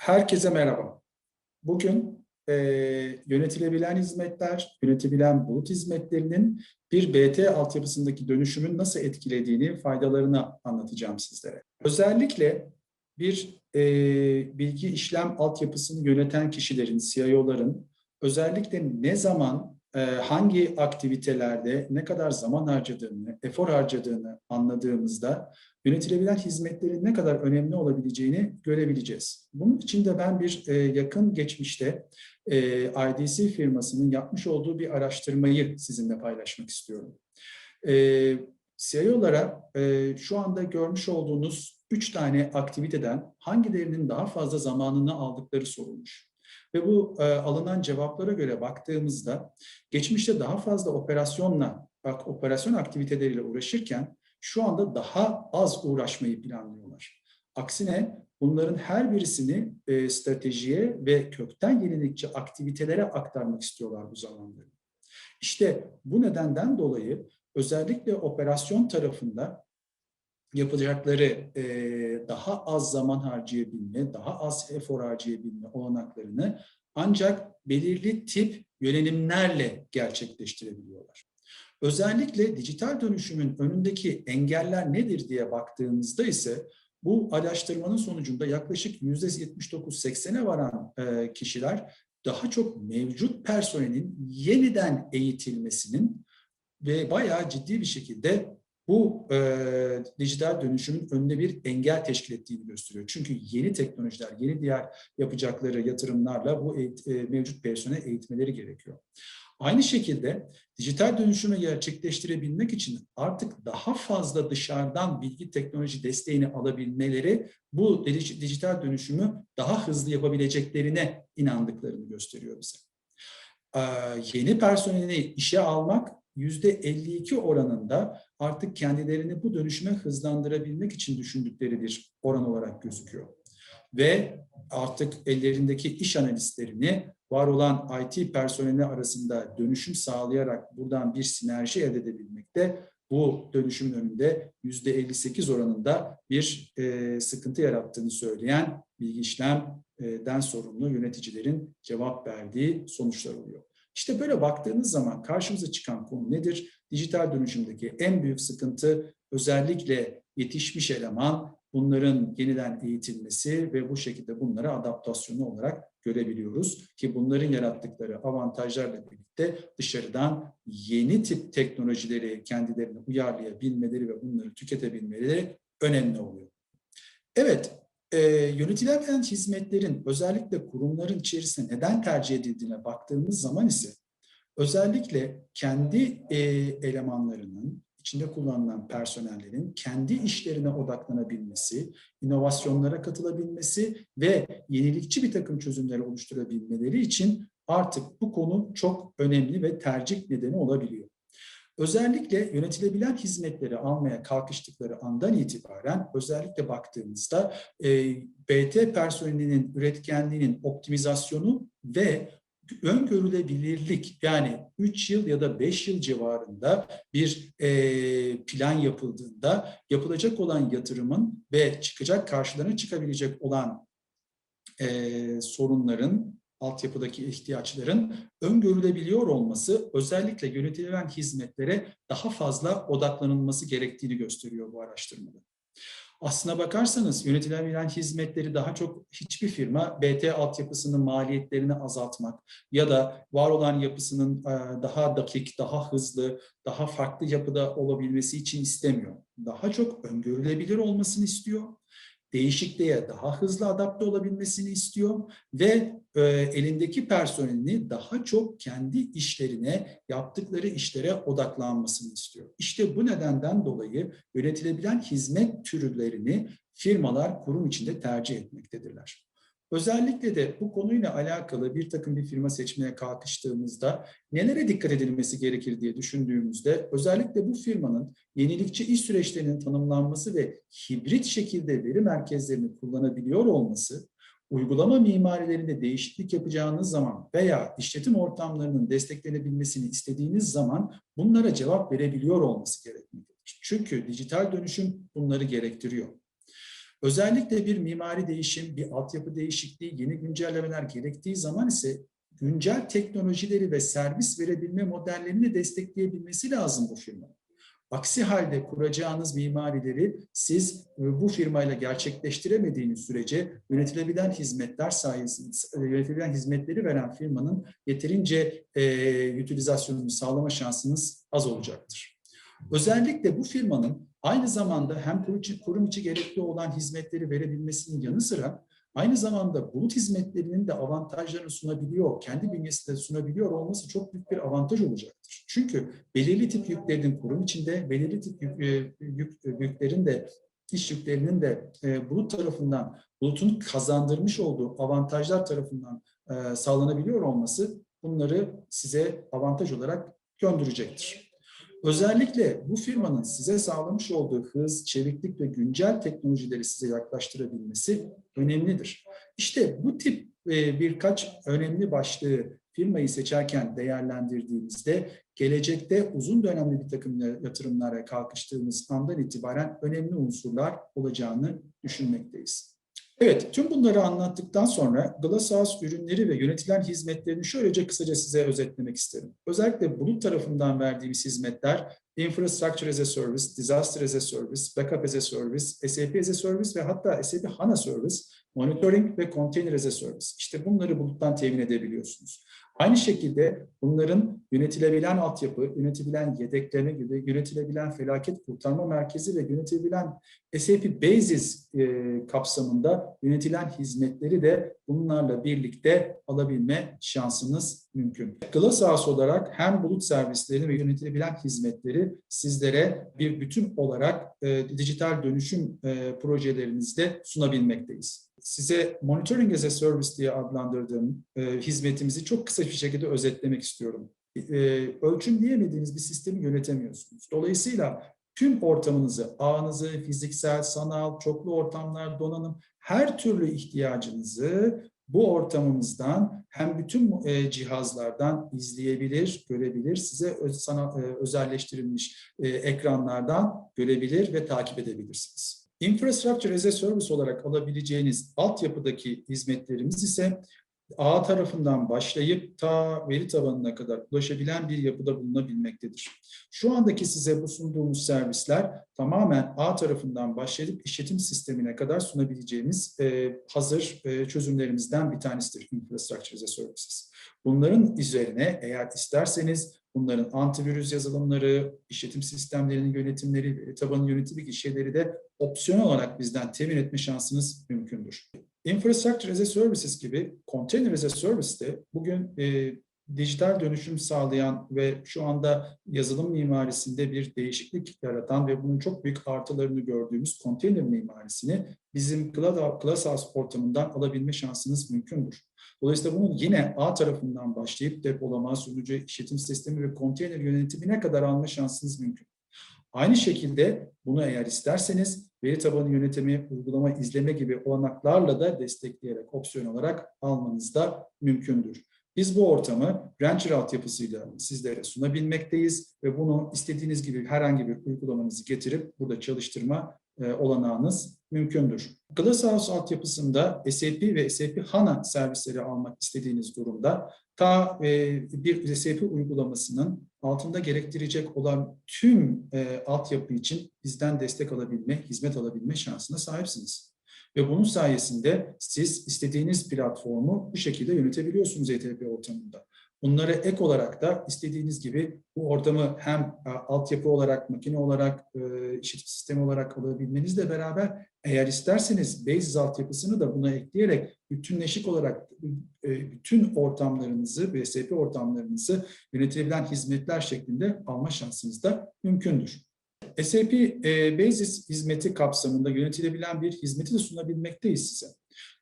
Herkese merhaba. Bugün e, yönetilebilen hizmetler, yönetilebilen bulut hizmetlerinin bir BT altyapısındaki dönüşümün nasıl etkilediğini, faydalarını anlatacağım sizlere. Özellikle bir e, bilgi işlem altyapısını yöneten kişilerin, CIO'ların özellikle ne zaman, e, hangi aktivitelerde ne kadar zaman harcadığını, efor harcadığını anladığımızda yönetilebilen hizmetlerin ne kadar önemli olabileceğini görebileceğiz. Bunun için de ben bir e, yakın geçmişte e, IDC firmasının yapmış olduğu bir araştırmayı sizinle paylaşmak istiyorum. E, CIO'lara şu anda görmüş olduğunuz üç tane aktiviteden hangilerinin daha fazla zamanını aldıkları sorulmuş. Ve bu e, alınan cevaplara göre baktığımızda geçmişte daha fazla operasyonla, bak operasyon aktiviteleriyle uğraşırken şu anda daha az uğraşmayı planlıyorlar. Aksine bunların her birisini e, stratejiye ve kökten yenilikçi aktivitelere aktarmak istiyorlar bu zamanları. İşte bu nedenden dolayı özellikle operasyon tarafında yapacakları e, daha az zaman harcayabilme, daha az efor harcayabilme olanaklarını ancak belirli tip yönelimlerle gerçekleştirebiliyorlar. Özellikle dijital dönüşümün önündeki engeller nedir diye baktığımızda ise bu araştırmanın sonucunda yaklaşık %79-80'e varan e, kişiler daha çok mevcut personelin yeniden eğitilmesinin ve bayağı ciddi bir şekilde bu e, dijital dönüşümün önünde bir engel teşkil ettiğini gösteriyor. Çünkü yeni teknolojiler, yeni diğer yapacakları yatırımlarla bu e, mevcut personel eğitmeleri gerekiyor. Aynı şekilde dijital dönüşümü gerçekleştirebilmek için artık daha fazla dışarıdan bilgi teknoloji desteğini alabilmeleri bu dijital dönüşümü daha hızlı yapabileceklerine inandıklarını gösteriyor bize. Ee, yeni personeli işe almak %52 oranında artık kendilerini bu dönüşüme hızlandırabilmek için düşündükleri bir oran olarak gözüküyor. Ve artık ellerindeki iş analistlerini var olan IT personeli arasında dönüşüm sağlayarak buradan bir sinerji elde edebilmekte bu dönüşümün önünde yüzde 58 oranında bir e, sıkıntı yarattığını söyleyen bilgi işlemden sorumlu yöneticilerin cevap verdiği sonuçlar oluyor. İşte böyle baktığınız zaman karşımıza çıkan konu nedir? Dijital dönüşümdeki en büyük sıkıntı özellikle yetişmiş eleman, bunların yeniden eğitilmesi ve bu şekilde bunlara adaptasyonu olarak görebiliyoruz. Ki bunların yarattıkları avantajlarla birlikte dışarıdan yeni tip teknolojileri kendilerine uyarlayabilmeleri ve bunları tüketebilmeleri önemli oluyor. Evet, e, yönetilen hizmetlerin özellikle kurumların içerisinde neden tercih edildiğine baktığımız zaman ise özellikle kendi e, elemanlarının içinde kullanılan personellerin kendi işlerine odaklanabilmesi, inovasyonlara katılabilmesi ve yenilikçi bir takım çözümleri oluşturabilmeleri için artık bu konu çok önemli ve tercih nedeni olabiliyor. Özellikle yönetilebilen hizmetleri almaya kalkıştıkları andan itibaren özellikle baktığımızda e, BT personelinin üretkenliğinin optimizasyonu ve öngörülebilirlik yani 3 yıl ya da 5 yıl civarında bir e, plan yapıldığında yapılacak olan yatırımın ve çıkacak karşılarına çıkabilecek olan e, sorunların altyapıdaki ihtiyaçların öngörülebiliyor olması özellikle yönetilen hizmetlere daha fazla odaklanılması gerektiğini gösteriyor bu araştırmada. Aslına bakarsanız yönetilebilen hizmetleri daha çok hiçbir firma BT altyapısının maliyetlerini azaltmak ya da var olan yapısının daha dakik, daha hızlı, daha farklı yapıda olabilmesi için istemiyor. Daha çok öngörülebilir olmasını istiyor değişikliğe daha hızlı adapte olabilmesini istiyor ve e, elindeki personelini daha çok kendi işlerine, yaptıkları işlere odaklanmasını istiyor. İşte bu nedenden dolayı yönetilebilen hizmet türlerini firmalar kurum içinde tercih etmektedirler. Özellikle de bu konuyla alakalı bir takım bir firma seçmeye kalkıştığımızda nelere dikkat edilmesi gerekir diye düşündüğümüzde özellikle bu firmanın yenilikçi iş süreçlerinin tanımlanması ve hibrit şekilde veri merkezlerini kullanabiliyor olması, uygulama mimarilerinde değişiklik yapacağınız zaman veya işletim ortamlarının desteklenebilmesini istediğiniz zaman bunlara cevap verebiliyor olması gerekmektedir. Çünkü dijital dönüşüm bunları gerektiriyor. Özellikle bir mimari değişim, bir altyapı değişikliği, yeni güncellemeler gerektiği zaman ise güncel teknolojileri ve servis verebilme modellerini destekleyebilmesi lazım bu firmanın. Aksi halde kuracağınız mimarileri siz e, bu firmayla gerçekleştiremediğiniz sürece yönetilebilen hizmetler sayesinde, e, yönetilebilen hizmetleri veren firmanın yeterince e, utilizasyonunu sağlama şansınız az olacaktır. Özellikle bu firmanın aynı zamanda hem kurum içi, kurum gerekli olan hizmetleri verebilmesinin yanı sıra aynı zamanda bulut hizmetlerinin de avantajlarını sunabiliyor, kendi bünyesinde sunabiliyor olması çok büyük bir avantaj olacaktır. Çünkü belirli tip yüklerin kurum içinde, belirli tip yük, e, yük, yüklerin de iş yüklerinin de e, bulut tarafından, bulutun kazandırmış olduğu avantajlar tarafından e, sağlanabiliyor olması bunları size avantaj olarak gönderecektir. Özellikle bu firmanın size sağlamış olduğu hız, çeviklik ve güncel teknolojileri size yaklaştırabilmesi önemlidir. İşte bu tip e, birkaç önemli başlığı firmayı seçerken değerlendirdiğimizde gelecekte uzun dönemli bir takım yatırımlara kalkıştığımız andan itibaren önemli unsurlar olacağını düşünmekteyiz. Evet, tüm bunları anlattıktan sonra Glasshouse ürünleri ve yönetilen hizmetlerini şöylece kısaca size özetlemek isterim. Özellikle bulut tarafından verdiğimiz hizmetler Infrastructure as a Service, Disaster as a Service, Backup as a Service, SAP as a Service ve hatta SAP HANA Service, Monitoring ve Container as a Service. İşte bunları buluttan temin edebiliyorsunuz. Aynı şekilde bunların yönetilebilen altyapı, yönetilebilen yedekleme gibi yönetilebilen felaket kurtarma merkezi ve yönetilebilen SAP Basis e, kapsamında yönetilen hizmetleri de bunlarla birlikte alabilme şansınız mümkün. Glasshouse olarak hem bulut servislerini ve yönetilebilen hizmetleri sizlere bir bütün olarak e, dijital dönüşüm e, projelerinizde sunabilmekteyiz size Monitoring as a Service diye adlandırdığım e, hizmetimizi çok kısa bir şekilde özetlemek istiyorum. E, ölçümleyemediğiniz bir sistemi yönetemiyorsunuz. Dolayısıyla tüm ortamınızı, ağınızı, fiziksel, sanal, çoklu ortamlar, donanım, her türlü ihtiyacınızı bu ortamımızdan hem bütün e, cihazlardan izleyebilir, görebilir, size öz, sana, e, özelleştirilmiş e, ekranlardan görebilir ve takip edebilirsiniz. Infrastructure as a Service olarak alabileceğiniz altyapıdaki hizmetlerimiz ise ağ tarafından başlayıp ta veri tabanına kadar ulaşabilen bir yapıda bulunabilmektedir. Şu andaki size bu sunduğumuz servisler tamamen ağ tarafından başlayıp işletim sistemine kadar sunabileceğimiz e, hazır e, çözümlerimizden bir tanesidir Infrastructure as a Services. Bunların üzerine eğer isterseniz bunların antivirüs yazılımları, işletim sistemlerinin yönetimleri, veri tabanı yönetimi gişeleri de opsiyonel olarak bizden temin etme şansınız mümkündür. Infrastructure as a Services gibi Container as a Service de bugün e, dijital dönüşüm sağlayan ve şu anda yazılım mimarisinde bir değişiklik yaratan ve bunun çok büyük artılarını gördüğümüz konteyner mimarisini bizim Glasshouse ortamından alabilme şansınız mümkündür. Dolayısıyla bunun yine A tarafından başlayıp depolama, sunucu, işletim sistemi ve konteyner yönetimine kadar alma şansınız mümkün. Aynı şekilde bunu eğer isterseniz veri tabanı yönetimi, uygulama, izleme gibi olanaklarla da destekleyerek opsiyon olarak almanız da mümkündür. Biz bu ortamı Rancher altyapısıyla sizlere sunabilmekteyiz ve bunu istediğiniz gibi herhangi bir uygulamanızı getirip burada çalıştırma e, olanağınız mümkündür. Glasshouse altyapısında SAP ve SAP HANA servisleri almak istediğiniz durumda ta bir SAP uygulamasının altında gerektirecek olan tüm e, altyapı için bizden destek alabilme, hizmet alabilme şansına sahipsiniz. Ve bunun sayesinde siz istediğiniz platformu bu şekilde yönetebiliyorsunuz ETP ortamında. Bunlara ek olarak da istediğiniz gibi bu ortamı hem e, altyapı olarak, makine olarak, e, işletim sistemi olarak alabilmenizle beraber eğer isterseniz Basis altyapısını da buna ekleyerek bütünleşik olarak e, bütün ortamlarınızı, BSP ortamlarınızı yönetebilen hizmetler şeklinde alma şansınız da mümkündür. SAP e, Basis hizmeti kapsamında yönetilebilen bir hizmeti de sunabilmekteyiz size.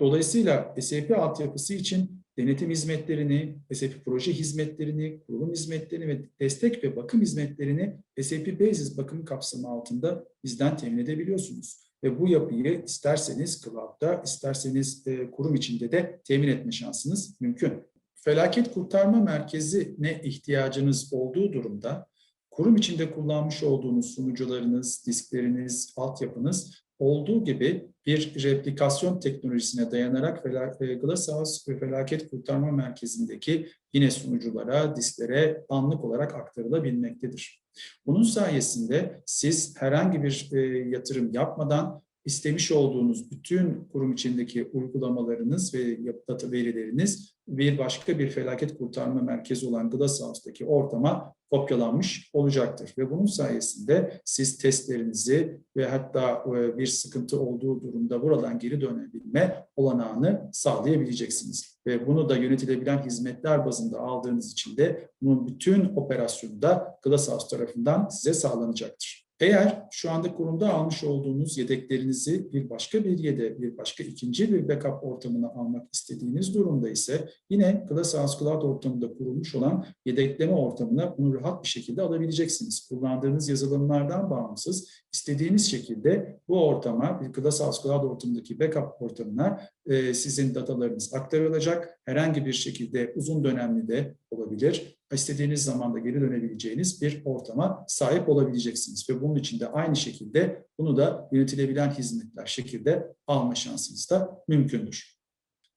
Dolayısıyla SAP altyapısı için denetim hizmetlerini, SAP proje hizmetlerini, kurulum hizmetlerini ve destek ve bakım hizmetlerini SAP Basis bakım kapsamı altında bizden temin edebiliyorsunuz. Ve bu yapıyı isterseniz cloud'da, isterseniz e, kurum içinde de temin etme şansınız mümkün. Felaket kurtarma merkezine ihtiyacınız olduğu durumda kurum içinde kullanmış olduğunuz sunucularınız, diskleriniz, altyapınız olduğu gibi bir replikasyon teknolojisine dayanarak e, Glasshouse ve Felaket Kurtarma Merkezi'ndeki yine sunuculara, disklere anlık olarak aktarılabilmektedir. Bunun sayesinde siz herhangi bir e, yatırım yapmadan istemiş olduğunuz bütün kurum içindeki uygulamalarınız ve data verileriniz bir başka bir felaket kurtarma merkezi olan Glasshouse'daki ortama kopyalanmış olacaktır. Ve bunun sayesinde siz testlerinizi ve hatta e, bir sıkıntı olduğu durumda buradan geri dönebilme olanağını sağlayabileceksiniz. Ve bunu da yönetilebilen hizmetler bazında aldığınız için de bunun bütün operasyonu da Glasshouse tarafından size sağlanacaktır. Eğer şu anda kurumda almış olduğunuz yedeklerinizi bir başka bir yede, bir başka ikinci bir backup ortamına almak istediğiniz durumda ise yine Glasshouse Cloud ortamında kurulmuş olan yedekleme ortamına bunu rahat bir şekilde alabileceksiniz. Kullandığınız yazılımlardan bağımsız istediğiniz şekilde bu ortama, bir Glasshouse Cloud ortamındaki backup ortamına e, sizin datalarınız aktarılacak. Herhangi bir şekilde uzun dönemli de olabilir. İstediğiniz zaman da geri dönebileceğiniz bir ortama sahip olabileceksiniz. Ve bunun için de aynı şekilde bunu da yönetilebilen hizmetler şekilde alma şansınız da mümkündür.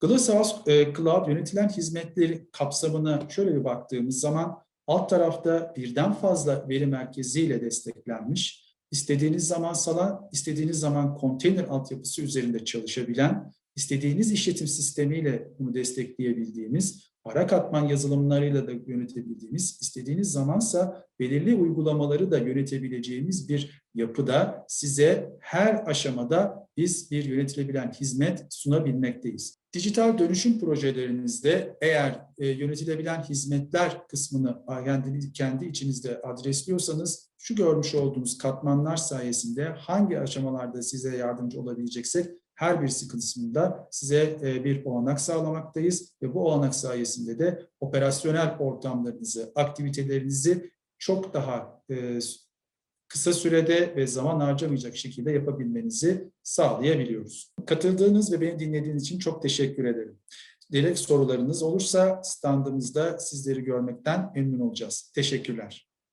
Glasshouse e, Cloud yönetilen hizmetleri kapsamına şöyle bir baktığımız zaman alt tarafta birden fazla veri merkeziyle desteklenmiş, istediğiniz zaman sala, istediğiniz zaman konteyner altyapısı üzerinde çalışabilen, istediğiniz işletim sistemiyle bunu destekleyebildiğimiz, ara katman yazılımlarıyla da yönetebildiğimiz, istediğiniz zamansa belirli uygulamaları da yönetebileceğimiz bir yapıda size her aşamada biz bir yönetilebilen hizmet sunabilmekteyiz. Dijital dönüşüm projelerinizde eğer e, yönetilebilen hizmetler kısmını kendi, kendi içinizde adresliyorsanız şu görmüş olduğunuz katmanlar sayesinde hangi aşamalarda size yardımcı olabileceksek her birisi kısmında size e, bir olanak sağlamaktayız ve bu olanak sayesinde de operasyonel ortamlarınızı, aktivitelerinizi çok daha e, kısa sürede ve zaman harcamayacak şekilde yapabilmenizi sağlayabiliyoruz. Katıldığınız ve beni dinlediğiniz için çok teşekkür ederim. Dilek sorularınız olursa standımızda sizleri görmekten memnun olacağız. Teşekkürler.